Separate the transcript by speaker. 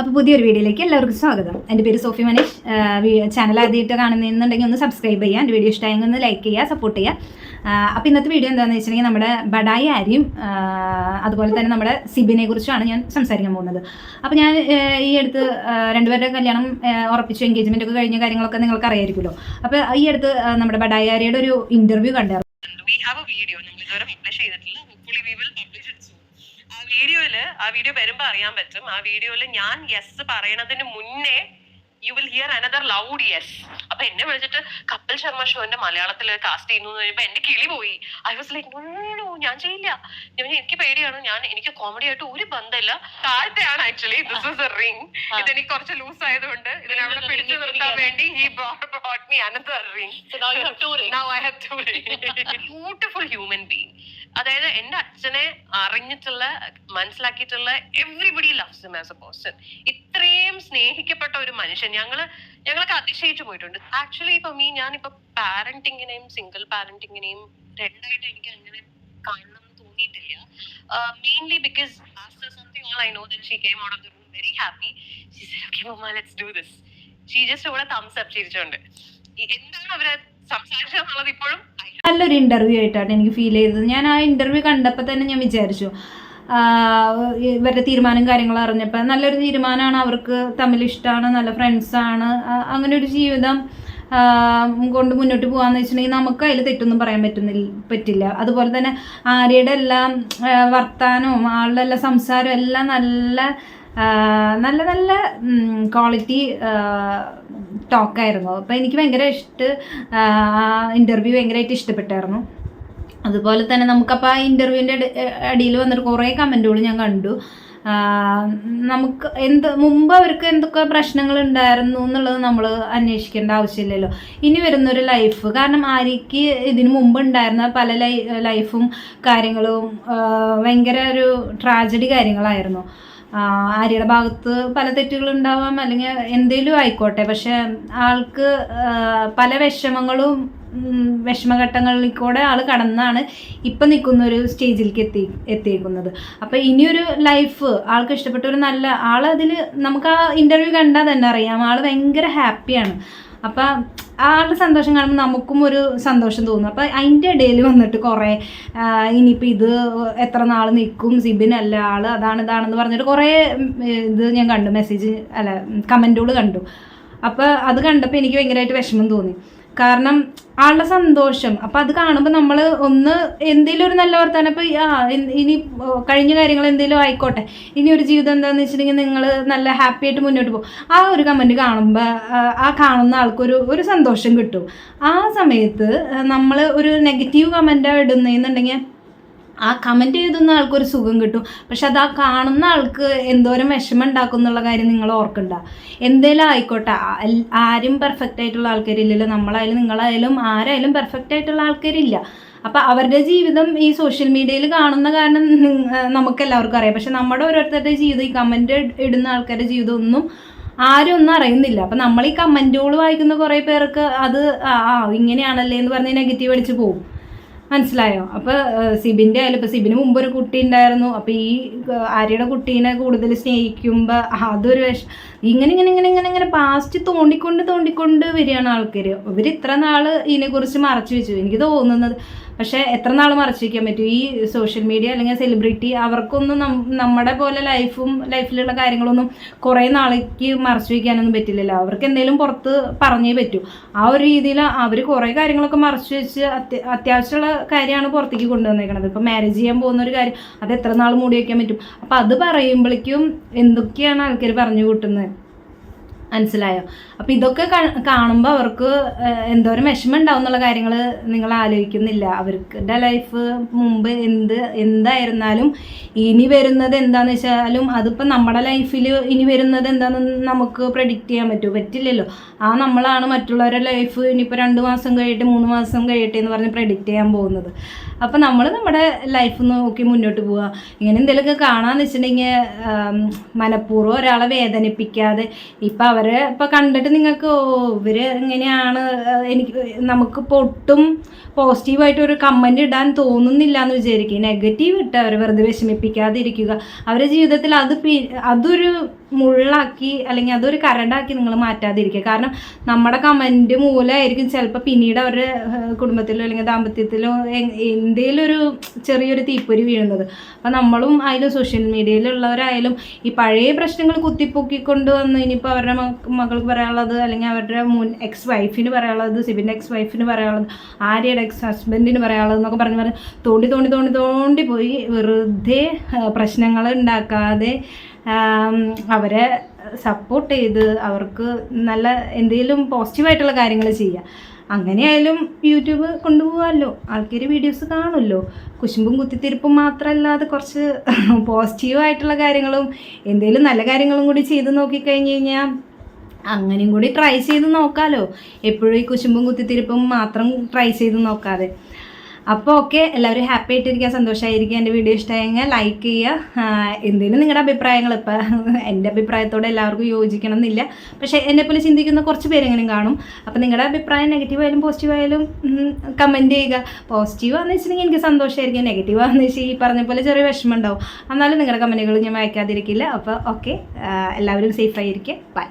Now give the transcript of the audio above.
Speaker 1: അപ്പോൾ പുതിയൊരു വീഡിയോയിലേക്ക് എല്ലാവർക്കും സ്വാഗതം. എന്റെ പേര് സോഫി മനീഷ്. ചാനൽ ആദ്യമായിട്ട് കാണുന്നുണ്ടെങ്കിൽ ഒന്ന് സബ്സ്ക്രൈബ് ചെയ്യാം എന്റെ വീഡിയോ ഇഷ്ടമായെങ്കിൽ ഒന്ന് ലൈക്ക് ചെയ്യുക സപ്പോർട്ട് ചെയ്യുക. അപ്പോൾ ഇന്നത്തെ വീഡിയോ എന്താണെന്ന് വെച്ചിട്ടുണ്ടെങ്കിൽ നമ്മുടെ ബഡായി ആര്യം അതുപോലെ തന്നെ നമ്മുടെ സിബിനെ കുറിച്ചാണ് ഞാൻ സംസാരിക്കാൻ പോകുന്നത്. അപ്പോൾ ഞാൻ ഈ അടുത്ത് രണ്ടുപേരുടെ കല്യാണം ഉറപ്പിച്ചു എൻഗേജ്മെന്റ് ഒക്കെ കഴിഞ്ഞ കാര്യങ്ങളൊക്കെ നിങ്ങൾക്ക് അറിയായിരിക്കുമല്ലോ അപ്പോൾ ഈ അടുത്ത് നമ്മുടെ ബഡായി ആര്യയുടെ ഒരു ഇന്റർവ്യൂ കണ്ടായിരുന്നു.
Speaker 2: വി ഹാവ് എ വീഡിയോ നമ്മൾ ഇതുവരെ പബ്ലിഷ് ചെയ്തിട്ടില്ല. We will publish it soon ആ വീഡിയോയിൽ ആ വീഡിയോ വരുമ്പോ അറിയാൻ പറ്റും. ആ വീഡിയോയിൽ ഞാൻ യെസ് പറയണതിന് മുന്നേ you will hear another loud yes അപ്പൊ എന്നെ വിളിച്ചിട്ട് കപ്പിൽ ശർമ്മ ഷോന്റെ മലയാളത്തിൽ കാസ്റ്റ് ചെയ്യുന്നു പറയുമ്പോ എന്റെ കിളി പോയി. ഐ വാസ് ലൈക്ക് നോ ഞാൻ ചെയ്യില്ല. ഞാൻ എനിക്ക് പേടിയാണ്. ഞാൻ എനിക്ക് കോമഡി ആയിട്ട് ഒരു ബന്ധമില്ല. താഴത്തെയാണ് actually this is a ring ഇതെനിക്ക് കുറച്ച് ലൂസ് ആയതുകൊണ്ട് ഇതിനവിടെ പിടിച്ചു നിർത്താൻ വേണ്ടി ഈ me another ring.
Speaker 3: So now you have two rings.
Speaker 2: Now അതായത് എന്റെ അച്ഛനെ അറിഞ്ഞിട്ടുള്ള മനസ്സിലാക്കിയിട്ടുള്ള everybody loves him as a person ഇത്രയും സ്നേഹിക്കപ്പെട്ട ഒരു മനുഷ്യൻ. ഞങ്ങൾ ഞങ്ങളൊക്കെ അതിശയിച്ചു പോയിട്ടുണ്ട്. ആക്ച്വലി ഇപ്പൊ മീ ഞാനിപ്പോ പാരന്റിങ്ങിനെയും സിംഗിൾ പാരന്റിങ്ങിനെയും രണ്ടായിട്ട് എനിക്ക് അങ്ങനെ കാണണം എന്ന് തോന്നിയിട്ടില്ല mainly because after something all I know that she came out of the room very happy she let's do this she just ഇവിടെ തംസ് അപ്പ് ചിരിച്ചോണ്ട് എന്താണ് അവർ സംസാരിച്ചതെന്നുള്ളത് ഇപ്പോഴും
Speaker 1: നല്ലൊരു ഇന്റർവ്യൂ ആയിട്ടാണ് എനിക്ക് ഫീൽ ചെയ്തത്. ഞാൻ ആ ഇന്റർവ്യൂ കണ്ടപ്പോൾ തന്നെ ഞാൻ വിചാരിച്ചു ഇവരുടെ തീരുമാനം കാര്യങ്ങൾ അറിഞ്ഞപ്പോൾ നല്ലൊരു തീരുമാനമാണ് അവർക്ക് തമ്മിൽ ഇഷ്ടമാണ് നല്ല ഫ്രണ്ട്സാണ് അങ്ങനെ ഒരു ജീവിതം കൊണ്ട് മുന്നോട്ട് പോകാന്ന് വെച്ചിട്ടുണ്ടെങ്കിൽ നമുക്ക് അതിൽ തെറ്റൊന്നും പറയാൻ പറ്റുന്നില്ല പറ്റില്ല. അതുപോലെ തന്നെ ആര്യയുടെ എല്ലാം വർത്താനവും ആളുടെ എല്ലാം സംസാരവും എല്ലാം നല്ല നല്ല നല്ല ക്വാളിറ്റി ടോക്കായിരുന്നു. അപ്പോൾ എനിക്ക് ഭയങ്കര ഇഷ്ട ഇന്റർവ്യൂ ഭയങ്കരമായിട്ട് ഇഷ്ടപ്പെട്ടായിരുന്നു. അതുപോലെ തന്നെ നമുക്കപ്പോൾ ആ ഇന്റർവ്യൂവിന്റെ അടിയിൽ വന്നിട്ട് കുറേ കമന്റുകൾ ഞാൻ കണ്ടു. നമുക്ക് എന്ത് മുമ്പ് അവർക്ക് എന്തൊക്കെ പ്രശ്നങ്ങൾ ഉണ്ടായിരുന്നു എന്നുള്ളത് നമ്മൾ അന്വേഷിക്കേണ്ട ആവശ്യമില്ലല്ലോ. ഇനി വരുന്നൊരു ലൈഫ് കാരണം ആര്യക്ക് ഇതിനു മുമ്പ് ഉണ്ടായിരുന്ന പല ലൈഫും കാര്യങ്ങളും ഭയങ്കര ഒരു ട്രാജഡി കാര്യങ്ങളായിരുന്നു. ആര്യയുടെ ഭാഗത്ത് പല തെറ്റുകൾ ഉണ്ടാവാം അല്ലെങ്കിൽ എന്തേലും ആയിക്കോട്ടെ. പക്ഷെ ആൾക്ക് പല വിഷമങ്ങളും വിഷമഘട്ടങ്ങളിൽ കൂടെ ആൾ കടന്നാണ് ഇപ്പം നിൽക്കുന്ന ഒരു സ്റ്റേജിലേക്ക് എത്തി എത്തിയേക്കുന്നത്. അപ്പം ഇനിയൊരു ലൈഫ് ആൾക്ക് ഇഷ്ടപ്പെട്ട ഒരു നല്ല ആൾ ആളതിൽ നമുക്ക് ആ ഇന്റർവ്യൂ കണ്ടാൽ തന്നെ അറിയാം. ആൾ ഭയങ്കര ഹാപ്പിയാണ് അപ്പം ആളുടെ സന്തോഷം കാണുമ്പോൾ നമുക്കും ഒരു സന്തോഷം തോന്നും. അപ്പം അതിന്റെ ഇടയിൽ വന്നിട്ട് കുറേ ഇനിയിപ്പോൾ ഇത് എത്ര നാൾ നിൽക്കും സിബിനല്ല ആൾ അതാണ് ഇതാണെന്ന് പറഞ്ഞിട്ട് കുറേ ഇത് ഞാൻ കണ്ടു മെസ്സേജ് അല്ല കമന്റുകൾ കണ്ടു. അപ്പോൾ അത് കണ്ടപ്പോൾ എനിക്ക് ഭയങ്കരമായിട്ട് വിഷമം തോന്നി. കാരണം ആളുടെ സന്തോഷം. അപ്പം അത് കാണുമ്പോൾ നമ്മൾ ഒന്ന് എന്തെങ്കിലും ഒരു നല്ല വർത്തമാനം ഇപ്പോൾ ആ ഇനി കഴിഞ്ഞ കാര്യങ്ങൾ എന്തെങ്കിലും ആയിക്കോട്ടെ. ഇനി ഒരു ജീവിതം എന്താണെന്ന് വെച്ചിട്ടുണ്ടെങ്കിൽ നിങ്ങൾ നല്ല ഹാപ്പി ആയിട്ട് മുന്നോട്ട് പോകും. ആ ഒരു കമന്റ് കാണുമ്പോൾ ആ കാണുന്ന ആൾക്കൊരു ഒരു സന്തോഷം കിട്ടും. ആ സമയത്ത് നമ്മൾ ഒരു നെഗറ്റീവ് കമന്റ് ഇടുന്നതെന്നുണ്ടെങ്കിൽ ആ കമന്റ് എഴുതുന്ന ആൾക്കൊരു സുഖം കിട്ടും. പക്ഷെ അത് ആ കാണുന്ന ആൾക്ക് എന്തോരം വിഷമം ഉണ്ടാക്കും എന്നുള്ള കാര്യം നിങ്ങൾ ഓർക്കണ്ട. എന്തേലും ആയിക്കോട്ടെ ആരും പെർഫെക്റ്റ് ആയിട്ടുള്ള ആൾക്കാരില്ലല്ലോ. നമ്മളായാലും നിങ്ങളായാലും ആരായാലും പെർഫെക്റ്റ് ആയിട്ടുള്ള ആൾക്കാരില്ല. അപ്പം അവരുടെ ജീവിതം ഈ സോഷ്യൽ മീഡിയയിൽ കാണുന്ന കാരണം നമുക്ക് എല്ലാവർക്കും അറിയാം. പക്ഷെ നമ്മുടെ ഓരോരുത്തരുടെ ജീവിതം ഈ കമന്റ് ഇടുന്ന ആൾക്കാരുടെ ജീവിതം ഒന്നും ആരും ഒന്നും അറിയുന്നില്ല. അപ്പം നമ്മൾ ഈ കമന്റുകൾ വായിക്കുന്ന കുറേ പേർക്ക് അത് ആ, ഇങ്ങനെയാണല്ലേ എന്ന് പറഞ്ഞ് നെഗറ്റീവ് അടിച്ച് പോകും. മനസ്സിലായോ? അപ്പോൾ സിബിന്റെ ആയാലും ഇപ്പോൾ സിബിന് മുമ്പ് ഒരു കുട്ടി ഉണ്ടായിരുന്നു. അപ്പോൾ ഈ ആര്യയുടെ കുട്ടീനെ കൂടുതൽ സ്നേഹിക്കുമ്പോൾ അതൊരു വിഷ ഇങ്ങനെ ഇങ്ങനെ ഇങ്ങനെ ഇങ്ങനെ ഇങ്ങനെ പാസ്റ്റ് തോണ്ടിക്കൊണ്ട് തോണ്ടിക്കൊണ്ട് വരികയാണ് ആൾക്കാർ ഇവർ ഇത്ര നാൾ ഇതിനെക്കുറിച്ച് മറച്ചു വെച്ചു. എനിക്ക് തോന്നുന്നത് പക്ഷേ എത്ര നാൾ മറച്ചു വയ്ക്കാൻ പറ്റും? ഈ സോഷ്യൽ മീഡിയ അല്ലെങ്കിൽ സെലിബ്രിറ്റി അവർക്കൊന്നും നമ്മുടെ പോലെ ലൈഫും ലൈഫിലുള്ള കാര്യങ്ങളൊന്നും കുറേ നാളേക്ക് മറച്ചു വയ്ക്കാനൊന്നും പറ്റില്ലല്ലോ. അവർക്ക് എന്തെങ്കിലും പുറത്ത് പറഞ്ഞേ പറ്റൂ. ആ ഒരു രീതിയിൽ അവർ കുറേ കാര്യങ്ങളൊക്കെ മറച്ചു വെച്ച് അത്യ അത്യാവശ്യമുള്ള കാര്യമാണ് പുറത്തേക്ക് കൊണ്ടുവന്നേക്കണത്. ഇപ്പം മാരേജ് ചെയ്യാൻ പോകുന്ന ഒരു കാര്യം അത് എത്ര നാൾ മൂടി വയ്ക്കാൻ പറ്റും? അപ്പം അത് പറയുമ്പോഴേക്കും എന്തൊക്കെയാണ് ആൾക്കാർ പറഞ്ഞു കൂട്ടുന്നത്? മനസ്സിലായോ? അപ്പം ഇതൊക്കെ കാണുമ്പോൾ അവർക്ക് എന്തോ എന്തോരം വിഷമം ഉണ്ടാവും എന്നുള്ള കാര്യങ്ങൾ നിങ്ങൾ ആലോചിക്കുന്നില്ല. അവരുടെ ലൈഫ് മുമ്പ് എന്ത് എന്തായിരുന്നാലും ഇനി വരുന്നത് എന്താണെന്ന് വെച്ചാലും അതിപ്പോൾ നമ്മുടെ ലൈഫിൽ ഇനി വരുന്നത് എന്താണെന്ന് നമുക്ക് പ്രഡിക്റ്റ് ചെയ്യാൻ പറ്റുമോ പറ്റില്ലല്ലോ. ആ നമ്മളാണ് മറ്റുള്ളവരുടെ ലൈഫ് ഇനിയിപ്പോൾ രണ്ട് മാസം കഴിയട്ടെ മൂന്ന് മാസം കഴിയട്ടെ എന്ന് പറഞ്ഞ് പ്രഡിക്റ്റ് ചെയ്യാൻ പോകുന്നത്. അപ്പോൾ നമ്മൾ നമ്മുടെ ലൈഫ് നോക്കി മുന്നോട്ട് പോവുക ഇങ്ങനെ എന്തെങ്കിലുമൊക്കെ കാണാന്ന് വെച്ചിട്ടുണ്ടെങ്കിൽ മനഃപൂർവം ഒരാളെ വേദനിപ്പിക്കാതെ ഇപ്പം അവരെ ഇപ്പം കണ്ടിട്ട് നിങ്ങൾക്ക് ഓ ഇവർ എങ്ങനെയാണ് എനിക്ക് നമുക്കിപ്പോൾ ഒട്ടും പോസിറ്റീവായിട്ട് ഒരു കമന്റ് ഇടാൻ തോന്നുന്നില്ല എന്ന് വിചാരിക്കുക നെഗറ്റീവ് ഇട്ട് അവരെ വെറുതെ വിഷമിപ്പിക്കാതിരിക്കുക. അവരുടെ ജീവിതത്തിൽ അത് അതൊരു മുള്ളാക്കി അല്ലെങ്കിൽ അതൊരു കരണ്ടാക്കി നിങ്ങൾ മാറ്റാതിരിക്കുക. കാരണം നമ്മുടെ കമന്റ് മൂലമായിരിക്കും ചിലപ്പോൾ പിന്നീട് അവരുടെ കുടുംബത്തിലോ അല്ലെങ്കിൽ ദാമ്പത്യത്തിലോ എ- ഒരു ചെറിയൊരു തീപ്പൊരി വീഴുന്നത്. അപ്പം നമ്മളും ആയാലും സോഷ്യൽ മീഡിയയിലുള്ളവരായാലും ഈ പഴയ പ്രശ്നങ്ങൾ കുത്തിപ്പൊക്കിക്കൊണ്ട് വന്ന് ഇനിയിപ്പോൾ അവരുടെ മകൾക്ക് പറയാനുള്ളത് അല്ലെങ്കിൽ അവരുടെ മുൻ എക്സ് വൈഫിന് പറയാനുള്ളത് സിബിന്റെ എക്സ് വൈഫിന് പറയാനുള്ളത് ആര്യയുടെ എക്സ് ഹസ്ബൻഡിന് പറയാനുള്ളത് എന്നൊക്കെ പറഞ്ഞ് പറഞ്ഞ് തോണ്ടി തോണ്ടി തോണ്ടി തോണ്ടി പോയി വെറുതെ പ്രശ്നങ്ങൾ ഉണ്ടാക്കാതെ അവരെ സപ്പോർട്ട് ചെയ്ത് അവർക്ക് നല്ല എന്തെങ്കിലും പോസിറ്റീവായിട്ടുള്ള കാര്യങ്ങൾ ചെയ്യുക. അങ്ങനെയായാലും യൂട്യൂബ് കൊണ്ടുപോകാമല്ലോ. ആൾക്കാർ വീഡിയോസ് കാണുമല്ലോ. കുശുമ്പും കുത്തിത്തിരിപ്പും മാത്രമല്ലാതെ കുറച്ച് പോസിറ്റീവായിട്ടുള്ള കാര്യങ്ങളും എന്തെങ്കിലും നല്ല കാര്യങ്ങളും കൂടി ചെയ്ത് നോക്കിക്കഴിഞ്ഞ് കഴിഞ്ഞാൽ അങ്ങനെയും കൂടി ട്രൈ ചെയ്ത് നോക്കാമല്ലോ എപ്പോഴും ഈ കുശുമ്പും കുത്തിത്തിരിപ്പും മാത്രം ട്രൈ ചെയ്ത് നോക്കാതെ. അപ്പോൾ ഓക്കെ എല്ലാവരും ഹാപ്പി ആയിട്ടിരിക്കുക സന്തോഷമായിരിക്കുക എന്റെ വീഡിയോ ഇഷ്ടമായെങ്കിൽ ലൈക്ക് ചെയ്യുക. എന്തെങ്കിലും നിങ്ങളുടെ അഭിപ്രായങ്ങൾ ഇപ്പോൾ എന്റെ അഭിപ്രായത്തോടെ എല്ലാവർക്കും യോജിക്കണം എന്നില്ല പക്ഷേ എന്നെപ്പോലെ ചിന്തിക്കുന്ന കുറച്ച് പേരെങ്കിലും കാണും. അപ്പോൾ നിങ്ങളുടെ അഭിപ്രായം നെഗറ്റീവ് ആയാലും പോസിറ്റീവ് ആയാലും കമന്റ് ചെയ്യുക. പോസിറ്റീവ് ആണെന്ന് വെച്ചിട്ടുണ്ടെങ്കിൽ എനിക്ക് സന്തോഷമായിരിക്കും നെഗറ്റീവ് ആണെന്ന് വെച്ചാൽ ഈ പറഞ്ഞ പോലെ ചെറിയ വിഷമം ഉണ്ടാവും. എന്നാലും നിങ്ങളുടെ കമന്റുകൾ ഞാൻ വായിക്കാതിരിക്കില്ല. അപ്പോൾ ഓക്കെ എല്ലാവരും സേഫ് ആയിരിക്കുക. ബൈ